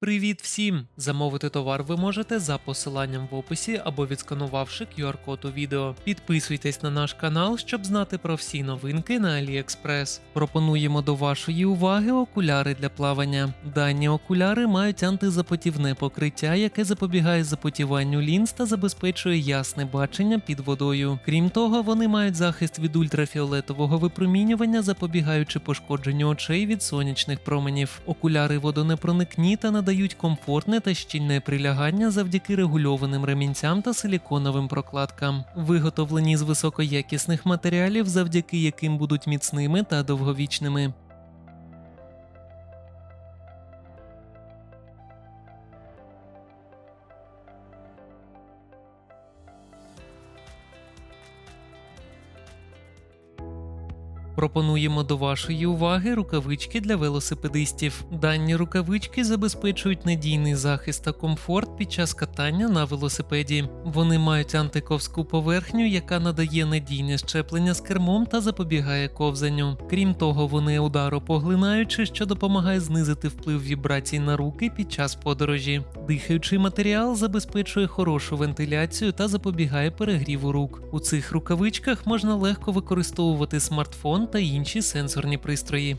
Привіт всім! Замовити товар ви можете за посиланням в описі або відсканувавши QR-код у відео. Підписуйтесь на наш канал, щоб знати про всі новинки на AliExpress. Пропонуємо до вашої уваги окуляри для плавання. Дані окуляри мають антизапотівне покриття, яке запобігає запотіванню лінз та забезпечує ясне бачення під водою. Крім того, вони мають захист від ультрафіолетового випромінювання, запобігаючи пошкодженню очей від сонячних променів. Окуляри водонепроникні та надають комфортне та щільне прилягання завдяки регульованим ремінцям та силіконовим прокладкам, виготовлені з високоякісних матеріалів, завдяки яким будуть міцними та довговічними. Пропонуємо до вашої уваги рукавички для велосипедистів. Дані рукавички забезпечують надійний захист та комфорт під час катання на велосипеді. Вони мають антиковську поверхню, яка надає надійне щеплення з кермом та запобігає ковзанню. Крім того, вони ударопоглинаючі, що допомагає знизити вплив вібрацій на руки під час подорожі. Дихаючий матеріал забезпечує хорошу вентиляцію та запобігає перегріву рук. У цих рукавичках можна легко використовувати смартфон та інші сенсорні пристрої.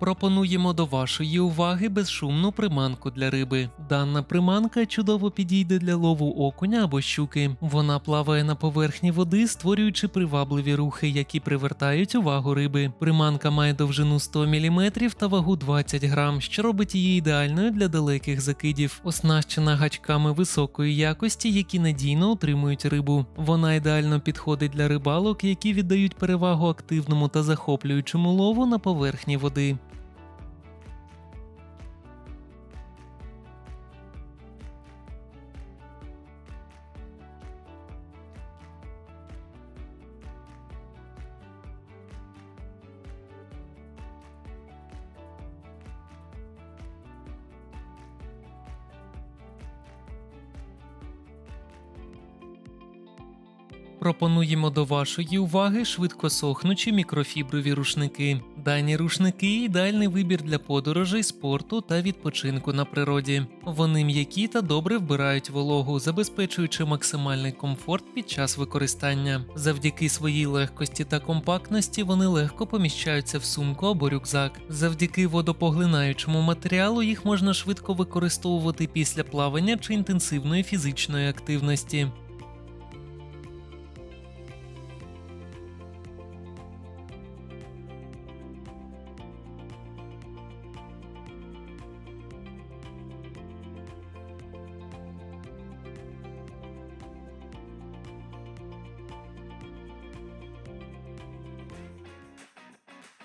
Пропонуємо до вашої уваги безшумну приманку для риби. Дана приманка чудово підійде для лову окуня або щуки. Вона плаває на поверхні води, створюючи привабливі рухи, які привертають увагу риби. Приманка має довжину 100 мм та вагу 20 грам, що робить її ідеальною для далеких закидів, оснащена гачками високої якості, які надійно утримують рибу. Вона ідеально підходить для рибалок, які віддають перевагу активному та захоплюючому лову на поверхні води. Пропонуємо до вашої уваги швидкосохнучі мікрофіброві рушники. Дані рушники ідеальний вибір для подорожей, спорту та відпочинку на природі. Вони м'які та добре вбирають вологу, забезпечуючи максимальний комфорт під час використання. Завдяки своїй легкості та компактності вони легко поміщаються в сумку або рюкзак. Завдяки водопоглинаючому матеріалу їх можна швидко використовувати після плавання чи інтенсивної фізичної активності.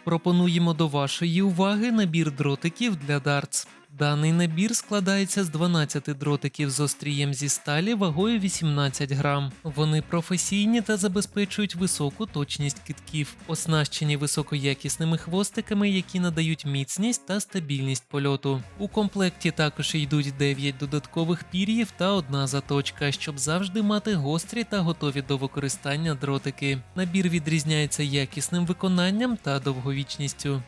Пропонуємо до вашої уваги набір дротиків для дартс. Даний набір складається з 12 дротиків з острієм зі сталі вагою 18 грам. Вони професійні та забезпечують високу точність китків, оснащені високоякісними хвостиками, які надають міцність та стабільність польоту. У комплекті також йдуть 9 додаткових пір'їв та одна заточка, щоб завжди мати гострі та готові до використання дротики. Набір відрізняється якісним виконанням та довговічністю.